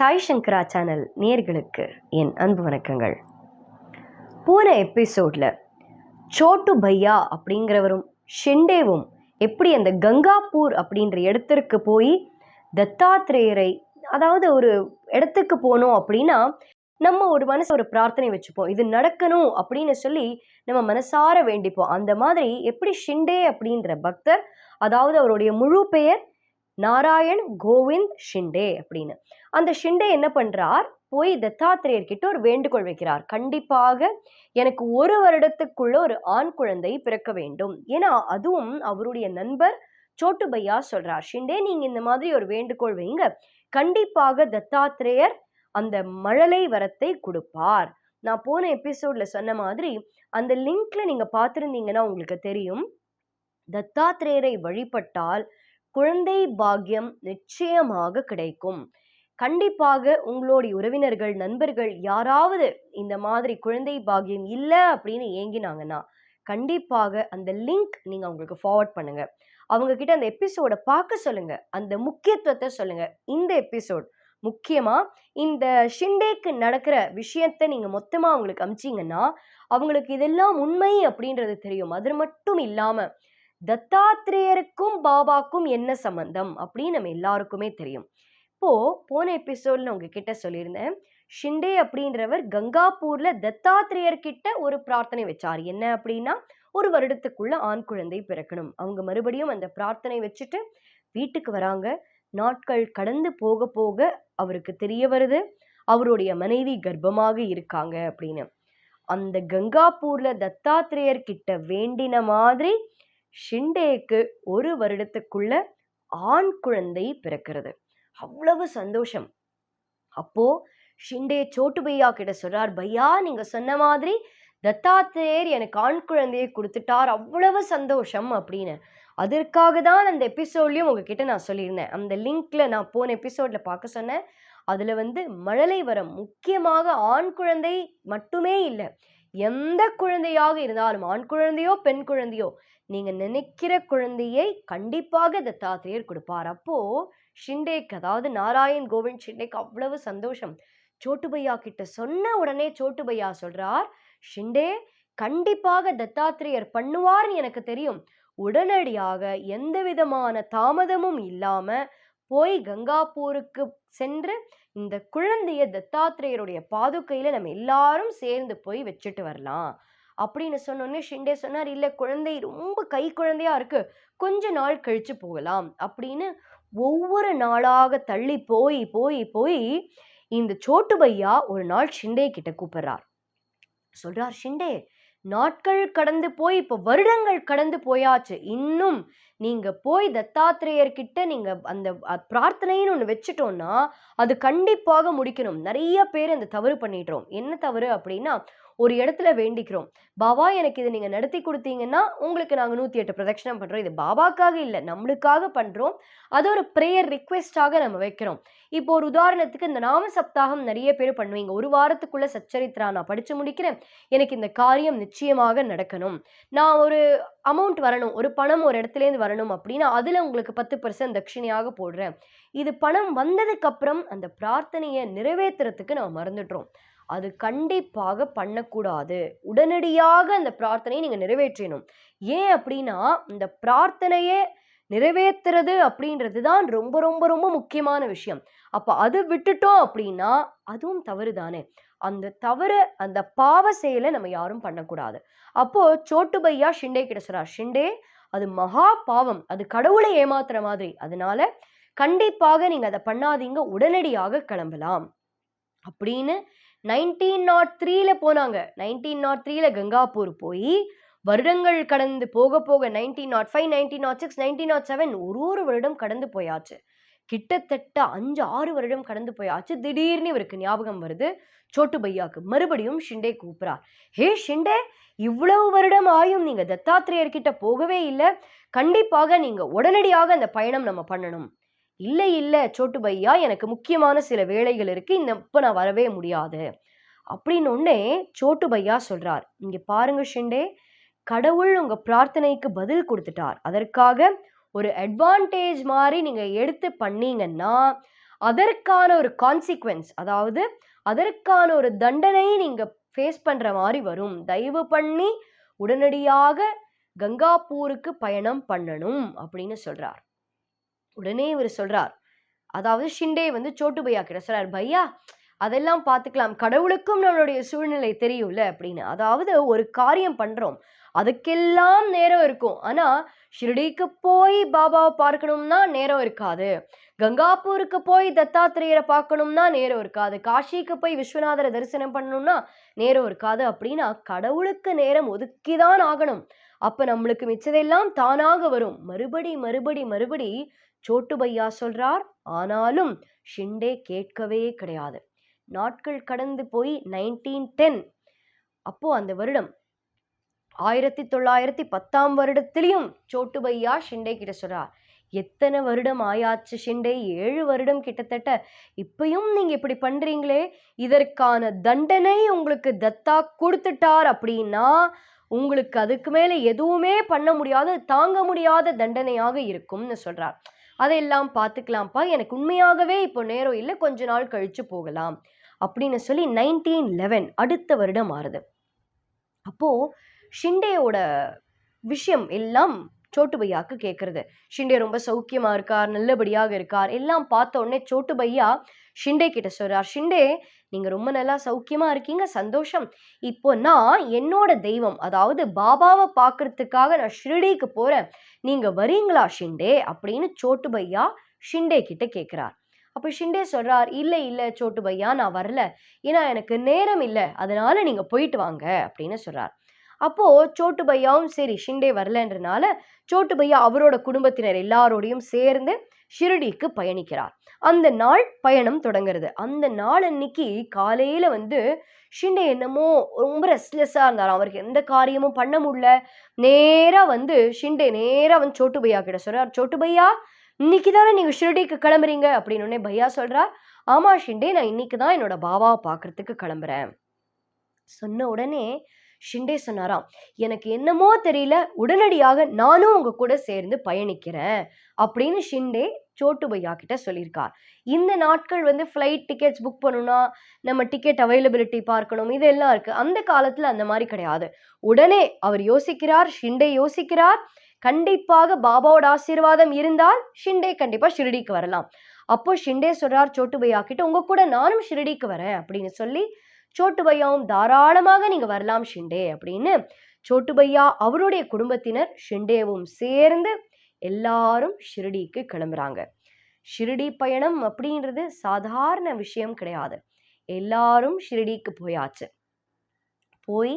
சாய் சங்கரா channel நேர்களுக்கு என் அன்பு வணக்கங்கள். போன எபிசோடில் சோட்டு பையா அப்படிங்கிறவரும் ஷெண்டேவும் எப்படி அந்த கங்காப்பூர் அப்படின்ற இடத்திற்கு போய் தத்தாத்திரேயரை அதாவது ஒரு இடத்துக்கு போனோம் அப்படின்னா நம்ம ஒரு மனசு ஒரு பிரார்த்தனை வச்சுப்போம். இது நடக்கணும் அப்படின்னு சொல்லி நம்ம மனசார வேண்டிப்போம். அந்த மாதிரி எப்படி ஷிண்டே அப்படின்ற பக்தர் அதாவது அவருடைய முழு பெயர் நாராயண் கோவிந்த் ஷிண்டே அப்படின்னு. அந்த ஷிண்டே என்ன பண்றார்? போய் தத்தாத்திரேயர் கிட்ட ஒரு வேண்டுகோள் வைக்கிறார். கண்டிப்பாக எனக்கு ஒரு வருடத்துக்குள்ள ஒரு ஆண் குழந்தை பிறக்க வேண்டும். ஏன்னா அதுவும் அவருடைய நண்பர் சோட்டுபையா சொல்றார். ஷிண்டே நீங்க இந்த மாதிரி ஒரு வேண்டுகோள் வைங்க. கண்டிப்பாக தத்தாத்திரேயர் அந்த மழலை வரத்தை கொடுப்பார். நான் போன எபிசோட்ல சொன்ன மாதிரி அந்த லிங்க்ல நீங்க பார்த்துருந்தீங்கன்னா உங்களுக்கு தெரியும். தத்தாத்திரேயரை வழிபட்டால் குழந்தை பாக்கியம் நிச்சயமாக கிடைக்கும். கண்டிப்பாக உங்களுடைய உறவினர்கள் நண்பர்கள் யாராவது இந்த மாதிரி குழந்தை பாக்கியம் இல்லை அப்படின்னு ஏங்கினாங்கன்னா கண்டிப்பாக அந்த லிங்க் நீங்க அவங்களுக்கு ஃபார்வர்ட் பண்ணுங்க. அவங்க கிட்ட அந்த எபிசோட பார்க்க சொல்லுங்க. அந்த முக்கியத்துவத்தை சொல்லுங்க. இந்த எபிசோட் முக்கியமா இந்த ஷிண்டேக்கு நடக்கிற விஷயத்த நீங்க மொத்தமா அவங்களுக்கு அமிச்சிங்கன்னா அவங்களுக்கு இதெல்லாம் உண்மை அப்படின்றது தெரியும். அது மட்டும் இல்லாம தத்தாத்திரேயருக்கும் பாபாக்கும் என்ன சம்பந்தம்? அப்படின்னு நம்ம எல்லாருக்குமே தெரியும். இப்போ போன எபிசோட்ல உங்ககிட்ட சொல்லியிருந்தேன் ஷிண்டே அப்படின்றவர் கங்காபூர்ல தத்தாத்திரேயர் கிட்ட ஒரு பிரார்த்தனை வச்சார். என்ன அப்படின்னா ஒரு வருடத்துக்குள்ள ஆண் குழந்தை பிறக்கணும். அவங்க மறுபடியும் அந்த பிரார்த்தனை வச்சுட்டு வீட்டுக்கு வராங்க. நாட்கள் கடந்து போக போக அவருக்கு தெரிய வருது அவருடைய மனைவி கர்ப்பமாக இருக்காங்க அப்படின்னு. அந்த கங்காபூர்ல தத்தாத்திரேயர் கிட்ட வேண்டின மாதிரி ஷிண்டேக்கு ஒரு வருடத்துக்குள்ள ஆண் குழந்தை பிறக்கிறது. அவ்வளவு சந்தோஷம். அப்போ ஷிண்டே சோட்டு பையா கிட்ட சொல்றார் பையா நீங்க சொன்ன மாதிரி தத்தாத்திரேயர் எனக்கு ஆண் குழந்தையை கொடுத்துட்டார் அவ்வளவு சந்தோஷம் அப்படின்னு. அதற்காக தான் அந்த எபிசோட்லையும் உங்ககிட்ட நான் சொல்லியிருந்தேன். அந்த லிங்க்ல நான் போன எபிசோட்ல பார்க்க சொன்னேன். அதுல வந்து மழலை வரம் முக்கியமாக ஆண் குழந்தை மட்டுமே இல்லை எந்த குழந்தையாக இருந்தாலும் ஆண் குழந்தையோ பெண் குழந்தையோ நீங்கள் நினைக்கிற குழந்தையை கண்டிப்பாக தத்தாத்திரேயர் கொடுப்பார். அப்போது ஷிண்டேக்கு அதாவது நாராயண் கோவிந்த் ஷிண்டேக்கு அவ்வளவு சந்தோஷம். சோட்டுபையா கிட்ட சொன்ன உடனே சோட்டு பையா ஷிண்டே கண்டிப்பாக தத்தாத்திரேயர் பண்ணுவார்னு எனக்கு தெரியும். உடனடியாக எந்த விதமான தாமதமும் இல்லாமல் போய் கங்காப்பூருக்கு சென்று இந்த குழந்தைய தத்தாத்திரேயருடைய பாதுகையில் நம்ம எல்லாரும் சேர்ந்து போய் வச்சுட்டு வரலாம். அப்படின்னு சொன்னோடனே ஷிண்டே சொன்னார் இல்லை குழந்தை ரொம்ப கை குழந்தையா இருக்கு. கொஞ்ச நாள் கழிச்சு போகலாம். அப்படின்னு ஒவ்வொரு நாளாக தள்ளி போய் போய் போய் இந்த சோட்டு பையா ஒரு நாள் ஷிண்டே கிட்ட கூப்பிடுறார். சொல்றார் ஷிண்டே நாட்கள் கடந்து போய் இப்போ வருடங்கள் கடந்து போயாச்சு. இன்னும் நீங்க போய் தத்தாத்திரேயர்கிட்ட நீங்கள் நீங்க அந்த பிரார்த்தனைன்னு ஒன்று வச்சுட்டோம்னா அது கண்டிப்பாக முடிக்கணும். நிறைய பேர் அந்த தவறு பண்ணிடுறோம். என்ன தவறு அப்படின்னா ஒரு இடத்துல வேண்டிக்கிறோம். பாபா எனக்கு இதை நீங்கள் நடத்தி கொடுத்தீங்கன்னா உங்களுக்கு நாங்கள் நூற்றி எட்டு பிரதட்சிணம் பண்ணுறோம் இது பாபாக்காக இல்லை நம்மளுக்காக பண்ணுறோம் அது ஒரு ப்ரேயர் ரிக்வெஸ்டாக நம்ம வைக்கிறோம். இப்போ ஒரு உதாரணத்துக்கு இந்த நாம சப்தாகம் நிறைய பேர் பண்ணுவீங்க. ஒரு வாரத்துக்குள்ளே சச்சரித்ரா நான் படித்து முடிக்கிறேன். எனக்கு இந்த காரியம் நிச்சயமாக நடக்கணும். நான் ஒரு அமௌண்ட் வரணும். ஒரு பணம் ஒரு இடத்துலேருந்து வரணும் அப்படின்னா அதில் உங்களுக்கு பத்து பர்சன்ட் தட்சிணையாக போடுறேன். இது பணம் வந்ததுக்கப்புறம் அந்த பிரார்த்தனையை நிறைவேற்றுறதுக்கு நம்ம மறந்துடுறோம். அது கண்டிப்பாக பண்ணக்கூடாது. உடனடியாக அந்த பிரார்த்தனையை நீங்கள் நிறைவேற்றணும். ஏன் அப்படின்னா இந்த பிரார்த்தனையே நிறைவேற்றுறது அப்படின்றது தான் ரொம்ப ரொம்ப ரொம்ப முக்கியமான விஷயம். அப்போ அது விட்டுட்டோம் அப்படின்னா அதுவும் தவறு தானே அந்த தவறு அந்த பாவ செயலை நம்ம யாரும் பண்ணக்கூடாது. அப்போ சோட்டு பையா ஷிண்டே கிட்ட ஷிண்டே அது மகா பாவம். அது கடவுளை ஏமாத்துற மாதிரி. அதனால கண்டிப்பாக நீங்கள் அதை பண்ணாதீங்க. உடனடியாக கிளம்பலாம். அப்படின்னு நைன்டீன் நாட் த்ரீல போனாங்க. நைன்டீன் நாட் த்ரீல கங்காப்பூர் போய் வருடங்கள் கடந்து போக போக nineteen nought five nineteen nought six nineteen nought seven ஒரு ஒரு வருடம் கடந்து போயாச்சு. கிட்டத்தட்ட அஞ்சு ஆறு வருடம் கடந்து போயாச்சு. திடீர்னு இவருக்கு ஞாபகம் வருது. சோட்டு பையாக்கு மறுபடியும் ஷிண்டே கூப்பிடுறார். ஹே ஷிண்டே இவ்வளவு வருடம் ஆயும் நீங்கள் தத்தாத்திரேயர்கிட்ட போகவே இல்லை. கண்டிப்பாக நீங்கள் உடனடியாக அந்த பயணம் நம்ம பண்ணணும். இல்லை இல்லை சோட்டு பையா எனக்கு முக்கியமான சில வேலைகள் இருக்குது இந்த இப்போ நான் வரவே முடியாது. அப்படின்னு சோட்டு பையா சொல்கிறார் இங்கே பாருங்க ஷிண்டே கடவுள் உங்கள் பிரார்த்தனைக்கு பதில் கொடுத்துட்டார். அதற்காக ஒரு அட்வான்டேஜ் மாதிரி நீங்கள் எடுத்து பண்ணீங்கன்னா அதற்கான ஒரு கான்சிக்வன்ஸ் அதாவது அதற்கான ஒரு தண்டனை நீங்கள் ஃபேஸ் பண்ணுற மாதிரி வரும். தயவு பண்ணி உடனடியாக கங்காப்பூருக்கு பயணம் பண்ணணும் அப்படின்னு சொல்கிறார் உடனே இவர் சொல்றார். அதாவது ஷிண்டே வந்து சோட்டு பையா கிட்ட சொல்றார் பையா அதெல்லாம் பார்த்துக்கலாம். கடவுளுக்கும் நம்மளுடைய சூழ்நிலை தெரியும்ல அப்படின்னு. அதாவது ஒரு காரியம் பண்ணுறோம் அதுக்கெல்லாம் நேரம் இருக்கும். ஆனால் ஷிரடிக்கு போய் பாபாவை பார்க்கணும்னா நேரம் இருக்காது. கங்காப்பூருக்கு போய் தத்தாத்திரேயரை பார்க்கணும்னா நேரம் இருக்காது. காஷிக்கு போய் விஸ்வநாதரை தரிசனம் பண்ணணும்னா நேரம் இருக்காது. அப்படின்னா கடவுளுக்கு நேரம் ஒதுக்கிதான் ஆகணும். அப்போ நம்மளுக்கு மிச்சதெல்லாம் தானாக வரும். மறுபடி மறுபடி மறுபடி சோட்டு பையா சொல்றார். ஆனாலும் ஷிண்டே கேட்கவே கிடையாது. நாட்கள் கடந்து போய் நைன்டீன் டென் அப்போ அந்த வருடம் ஆயிரத்தி தொள்ளாயிரத்தி பத்தாம் வருடத்திலையும் சோட்டு பையா ஷிண்டே கிட்ட சொல்றார். எத்தனை வருடம் ஆயாச்சு ஷிண்டே? ஏழு வருடம் கிட்டத்தட்ட. இப்பயும் நீங்க இப்படி பண்றீங்களே? இதற்கான தண்டனை உங்களுக்கு தத்தா கொடுத்துட்டார் அப்படின்னா உங்களுக்கு அதுக்கு மேலே எதுவுமே பண்ண முடியாத தாங்க முடியாத தண்டனையாக இருக்கும்னு சொல்கிறார் அதையெல்லாம் பார்த்துக்கலாம்ப்பா. எனக்கு உண்மையாகவே இப்போ நேரம் இல்லை. கொஞ்ச நாள் கழித்து போகலாம் அப்படின்னு சொல்லி நைன்டீன் லெவன் அடுத்த வருடம் மாறுது. அப்போது ஷிண்டேயோட விஷயம் எல்லாம் சோட்டு கேட்குறது ஷிண்டே ரொம்ப சௌக்கியமாக இருக்கார் நல்லபடியாக இருக்கார். எல்லாம் பார்த்த உடனே சோட்டு பையா ஷிண்டே கிட்ட சொல்கிறார் ஷிண்டே நீங்கள் ரொம்ப நல்லா சௌக்கியமாக இருக்கீங்க சந்தோஷம். இப்போ நான் என்னோட தெய்வம் அதாவது பாபாவை பார்க்கறதுக்காக நான் ஷிரடிக்கு போகிறேன் நீங்கள் வரீங்களா ஷிண்டே? அப்படின்னு சோட்டுபையா ஷிண்டே கிட்ட கேட்குறார் அப்போ ஷிண்டே சொல்கிறார் இல்லை இல்லை சோட்டு பையா நான் வரல. ஏன்னா எனக்கு நேரம் இல்லை. அதனால நீங்கள் போயிட்டு வாங்க. அப்படின்னு சொல்கிறார் அப்போது சோட்டு பையாவும் சரி ஷிண்டே வரலன்றனால சோட்டு பையா அவரோட குடும்பத்தினர் எல்லாரோடையும் சேர்ந்து ஷிரடிக்கு பயணிக்கிறார். அந்த நாள் பயணம் தொடங்குறது. அந்த நாள் அன்னைக்கு காலையில் வந்து ஷிண்டே என்னமோ ரொம்ப ரெஸ்ட்லெஸ்ஸாக இருந்தார் அவருக்கு எந்த காரியமும் பண்ண முடியல. நேராக வந்து ஷிண்டே நேராக வந்து சோட்டு பையா கிட்ட சொல்கிறார் சோட்டு பையா இன்னைக்கு தானே நீங்கள் ஷிரடிக்கு கிளம்புறீங்க? அப்படின்னு உடனே பையா சொல்கிறார் ஆமாம் ஷிண்டே நான் இன்னைக்கு தான் என்னோட பாபாவை பார்க்கறதுக்கு கிளம்புறேன். சொன்ன உடனே ஷிண்டே சொன்னாராம் எனக்கு என்னமோ தெரியல உடனடியாக நானும் உங்க கூட சேர்ந்து பயணிக்கிறேன் அப்படின்னு ஷிண்டே சோட்டு பையா கிட்ட சொல்லியிருக்கார். இந்த நாட்கள் வந்து ஃப்ளைட் டிக்கெட்ஸ் புக் பண்ணணும்னா நம்ம டிக்கெட் அவைலபிலிட்டி பார்க்கணும் இதெல்லாம் இருக்கு. அந்த காலத்துல அந்த மாதிரி கிடையாது. உடனே அவர் யோசிக்கிறார் ஷிண்டே யோசிக்கிறார். கண்டிப்பாக பாபாவோட ஆசீர்வாதம் இருந்தால் ஷிண்டே கண்டிப்பா ஷிரடிக்கு வரலாம். அப்போ ஷிண்டே சொல்றார் சோட்டு பையா கிட்ட உங்க கூட நானும் ஷிரடிக்கு வரேன் அப்படின்னு சொல்லி சோட்டு பையாவும் தாராளமாக நீங்க வரலாம் ஷிண்டே அப்படின்னு சோட்டு பையா அவருடைய குடும்பத்தினர் ஷிண்டேவும் சேர்ந்து எல்லாரும் ஷிரடிக்கு கிளம்புறாங்க. ஷிரடி பயணம் அப்படின்றது சாதாரண விஷயம் கிடையாது. எல்லாரும் ஷிரடிக்கு போயாச்சு. போய்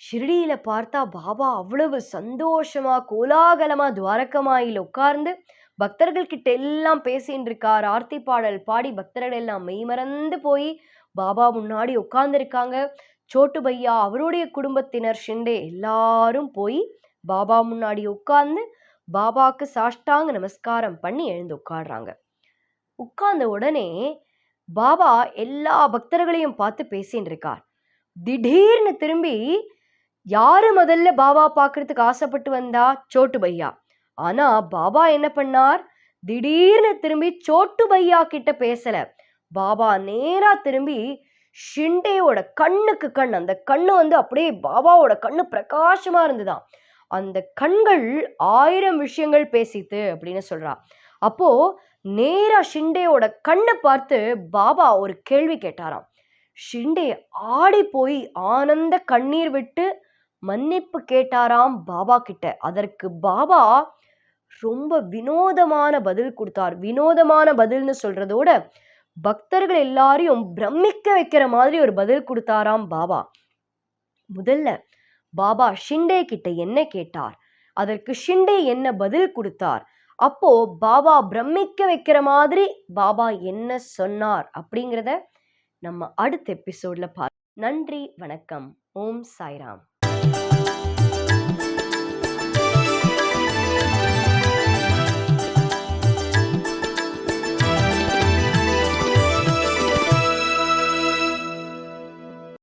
ஷிரடியில் பார்த்தா பாபா அவ்வளவு சந்தோஷமா கோலாகலமா துவாரகமாயில உட்கார்ந்து பக்தர்கள் கிட்ட எல்லாம் பேசின்னு இருக்கார் ஆர்த்தி பாடல் பாடி பக்தர்கள் எல்லாம் மெய்மறந்து போய் பாபா முன்னாடி உட்கார்ந்துருக்காங்க. சோட்டு பையா அவருடைய குடும்பத்தினர் ஷிண்டே எல்லாரும் போய் பாபா முன்னாடி உட்கார்ந்து பாபாவுக்கு சாஷ்டாங்க நமஸ்காரம் பண்ணி எழுந்து உட்காடுறாங்க உட்கார்ந்த உடனே பாபா எல்லா பக்தர்களையும் பார்த்து பேசின்னு இருக்கார் திடீர்னு திரும்பி யாரு முதல்ல பாபா பார்க்கறதுக்கு ஆசைப்பட்டு வந்தா? சோட்டு பையா. ஆனா பாபா என்ன பண்ணார்? திடீர்னு திரும்பி சோட்டு பையா கிட்ட பேசல. பாபா நேராக திரும்பி ஷிண்டேயோட கண்ணுக்கு கண். அந்த கண்ணு வந்து அப்படியே பாபாவோட கண்ணு பிரகாசமாக இருந்துதான் அந்த கண்கள் ஆயிரம் விஷயங்கள் பேசித்து அப்படின்னு சொல்கிறா அப்போ நேராக ஷிண்டேயோட கண்ணை பார்த்து பாபா ஒரு கேள்வி கேட்டாராம். ஷிண்டே ஆடி போய் ஆனந்த கண்ணீர் விட்டு மன்னிப்பு கேட்டாராம் பாபா கிட்ட. அதற்கு பாபா ரொம்ப வினோதமான பதில் கொடுத்தார். வினோதமான பதில்னு சொல்கிறதோட பக்தர்கள் எல்லாரையும் பிரமிக்க வைக்கிற மாதிரி ஒரு பதில் கொடுத்தாராம் பாபா. முதல்ல பாபா ஷிண்டே கிட்ட என்ன கேட்டார்? அதற்கு ஷிண்டே என்ன பதில் கொடுத்தார்? அப்போ பாபா பிரமிக்க வைக்கிற மாதிரி பாபா என்ன சொன்னார் அப்படிங்கிறத நம்ம அடுத்த எபிசோட்ல பார்க்க நன்றி வணக்கம். ஓம் சாய்ராம்.